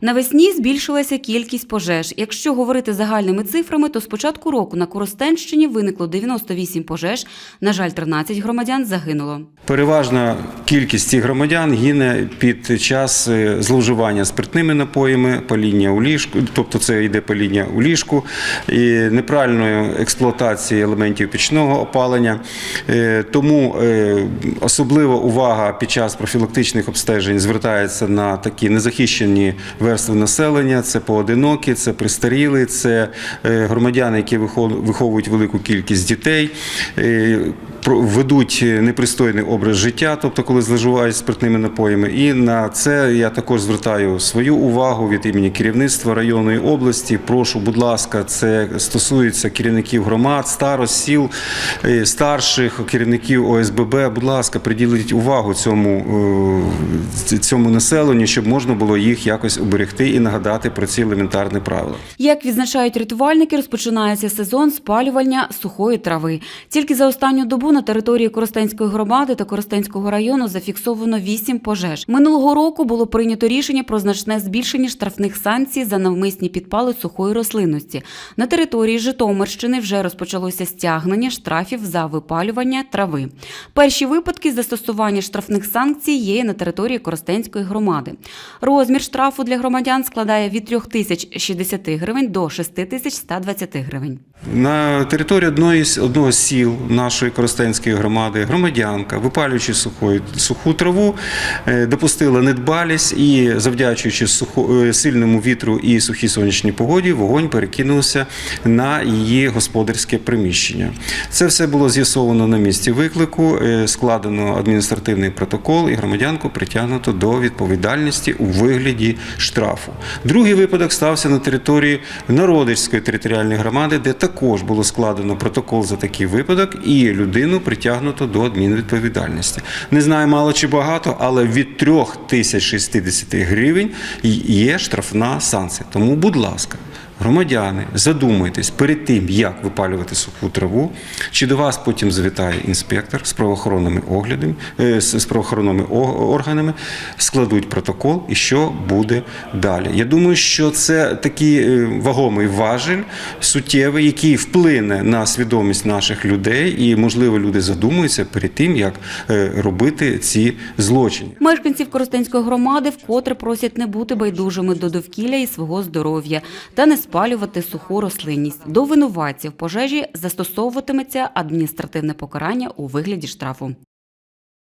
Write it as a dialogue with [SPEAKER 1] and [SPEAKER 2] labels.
[SPEAKER 1] Навесні збільшилася кількість пожеж. Якщо говорити загальними цифрами, то з початку року на Коростенщині виникло 98 пожеж. На жаль, 13 громадян загинуло.
[SPEAKER 2] Переважна кількість цих громадян гине під час е, зловживання спиртними напоями, паління у ліжку, тобто це йде паління у ліжку, і неправильної експлуатації елементів пічного опалення. Е, Тому е, особлива увага під час профілактичних обстежень звертається на такі незахищені верстви населення. Це поодинокі, це пристаріли, це громадяни, які вихов- виховують велику кількість дітей. Е, ведуть непристойний образ життя, тобто коли зловживають спиртними напоями. І на це я також звертаю свою увагу від імені керівництва районної області. Прошу, будь ласка, це стосується керівників громад, старост, е, старших керівників ОСББ. Будь ласка, приділіть увагу цьому, е, цьому населенню, щоб можна було їх якось уберегти і нагадати про ці елементарні правила.
[SPEAKER 1] Як відзначають рятувальники, розпочинається сезон спалювання сухої трави. Тільки за останню добу на території Коростенської громади та Коростенського району зафіксовано 8 пожеж. Минулого року було прийнято рішення про значне збільшення штрафних санкцій за навмисні підпали сухої рослинності. На території Житомирщини вже розпочалося стягнення штрафів за випалювання трави. Перші випадки застосування штрафних санкцій є на території Коростенської громади. Розмір штрафу для громадян складає від 3060 гривень до 6120 гривень.
[SPEAKER 2] На території одної одного з сіл нашої Коростенської громади громадянка, випалюючи сухою суху траву, е, допустила недбалість і, завдячуючи сухо, е, сильному вітру і сухій сонячній погоді, вогонь перекинувся на її господарське приміщення. Це все було з'ясовано на місці виклику, е, складено адміністративний протокол, і громадянку притягнуто до відповідальності у вигляді штрафу. Другий випадок стався на території Народицької територіальної громади, де також було складено протокол за такий випадок, і людину притягнуто до адмінвідповідальності. Не знаю, мало чи багато, але від 3060 гривень є штрафна санкція. Тому, будь ласка. Громадяни, задумайтесь перед тим, як випалювати суху траву, чи до вас потім завітає інспектор з правоохоронними оглядами, е, з з правоохоронними органами, складуть протокол і що буде далі. Я думаю, що це такий е, вагомий важель, суттєвий, який вплине на свідомість наших людей, і можливо люди задумуються перед тим, як е, робити ці злочини.
[SPEAKER 1] Мешканців Коростенської громади вкотре просять не бути байдужими до довкілля і свого здоров'я та не спалювати суху рослинність. До винуватців пожежі застосовуватиметься адміністративне покарання у вигляді штрафу.